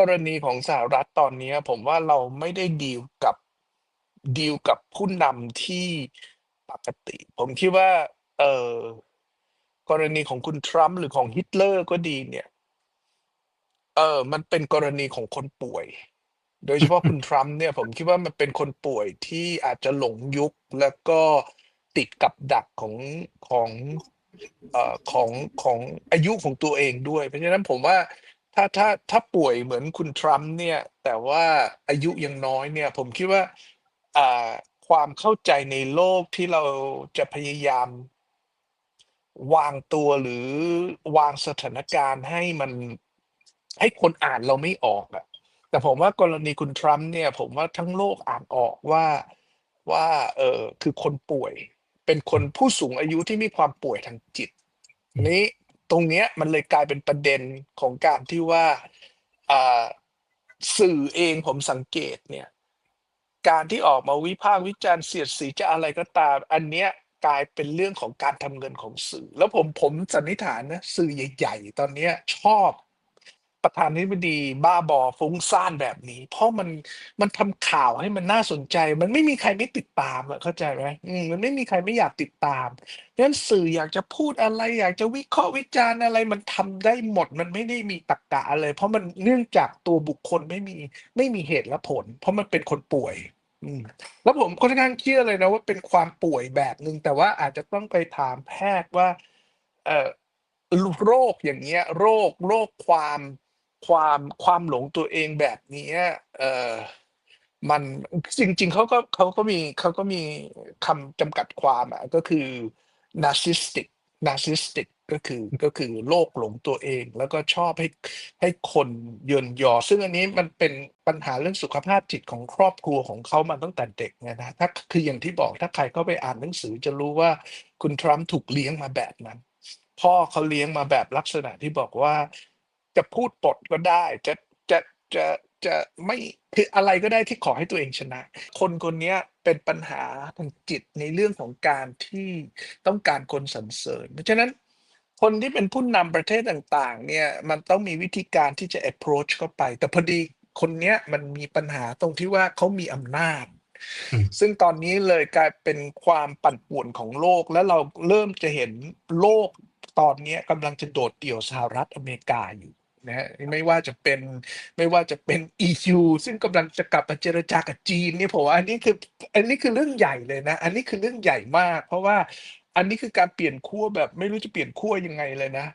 กรณีของสหรัฐตอนนี้ผมว่าเราไม่ได้ดีลกับดีลกับผู้นำที่ปกติ ผมคิดว่าเออกรณีของคุณทรัมป์หรือของฮิตเลอร์ก็ดีเนี่ย เออมันเป็นกรณีของคนป่วย โดยเฉพาะคุณทรัมป์เนี่ยผมคิดว่ามันเป็นคนป่วยที่อาจจะหลงยุคแล้วก็ติดกับดักของของเอ่อของของอายุของตัวเองด้วย เพราะฉะนั้นผมว่า ถ้าถ้าถ้าป่วยเหมือนคุณทรัมป์เนี่ย แต่ว่าอายุยังน้อยเนี่ย ผมคิดว่าอ่าความเข้าใจในโลกที่เราจะพยายาม วางตัวหรือวางสถานการณ์ให้มันให้คนอ่านเราไม่ออกอะแต่ผมว่ากรณีคุณทรัมป์เนี่ย ผมว่าทั้งโลกอ่านออกว่าว่า เอ่อคือคนป่วย เป็นคนผู้สูงอายุที่มีความป่วยทางจิตอืมนี้ ตรงเนี้ยมันเลยกลายเป็นประเด็นของการที่ว่าอ่าสื่อเองผมสังเกตเนี่ยการที่ออกมาวิพากษ์วิจารณ์เสียดสีจะอะไรก็ตาม อันเนี้ยกลายเป็นเรื่องของการทำเงินของสื่อ แล้วผมผมสันนิษฐานนะสื่อใหญ่ ๆ ตอนเนี้ยชอบ ประธานาธิบดีบ้าบอฟุ้งซ่านแบบนี้ เพราะมันมันทำข่าวให้มันน่าสนใจ มันไม่มีใครไม่ติดตามอะเข้าใจไหม?อืมมันไม่มีใครไม่อยากติดตามเพราะฉะนั้นสื่ออยากจะพูดอะไร อยากจะวิเคราะห์วิจารณ์อะไรมันทำได้หมด มันไม่ได้มีตรรกะอะไร เพราะมันเนื่องจากตัวบุคคลไม่มีไม่มีเหตุและผล เพราะมันเป็นคนป่วยอืมแล้วผมค่อนข้างเชื่อเลยนะว่าเป็นความป่วยแบบหนึ่งแต่ว่าอาจจะต้องไปถามแพทย์ว่า เอ่อโรคอย่างเงี้ย โรคโรคความ ความความหลงตัวเองแบบนี้เออมันจริง ๆเขาก็เขาก็มีเขาก็มีคำจำกัดความอะก็คือ narcissistic narcissistic ก็คือก็คือโรคหลงตัวเอง แล้วก็ชอบให้ให้คนเยินยอ ซึ่งอันนี้มันเป็นปัญหาเรื่องสุขภาพจิตของครอบครัวของเขามาตั้งแต่เด็กไงนะถ้าคืออย่างที่บอกถ้าใครเข้าไปอ่านหนังสือจะรู้ว่าคุณทรัมป์ถูกเลี้ยงมาแบบนั้น พ่อเขาเลี้ยงมาแบบลักษณะที่บอกว่า จะพูดปดก็ได้ จะจะจะจะไม่คืออะไรก็ได้ที่ขอให้ตัวเองชนะ คนคนเนี้ยเป็นปัญหาทางจิตในเรื่องของการที่ต้องการคนสรรเสริญ เพราะฉะนั้นคนที่เป็นผู้นำประเทศต่างๆ เนี่ยมันต้องมีวิธีการที่จะ approach เข้าไป แต่พอดีคนเนี้ยมันมีปัญหาตรงที่ว่าเขามีอำนาจอืมซึ่งตอนนี้เลยกลายเป็นความปั่นป่วนของโลก แล้วเราเริ่มจะเห็นโลกตอนเนี้ยกำลังจะโดดเดี่ยวสหรัฐอเมริกาอยู่ นะฮะไม่ว่าจะเป็นไม่ว่าจะเป็น EU ซึ่งกำลังจะกลับมาเจรจากับจีนเนี่ยผมว่าอันนี้คืออันนี้คือเรื่องใหญ่เลยนะ อันนี้คือเรื่องใหญ่มาก เพราะว่าอันนี้คือการเปลี่ยนขั้วแบบไม่รู้จะเปลี่ยนขั้วยังไงเลยนะ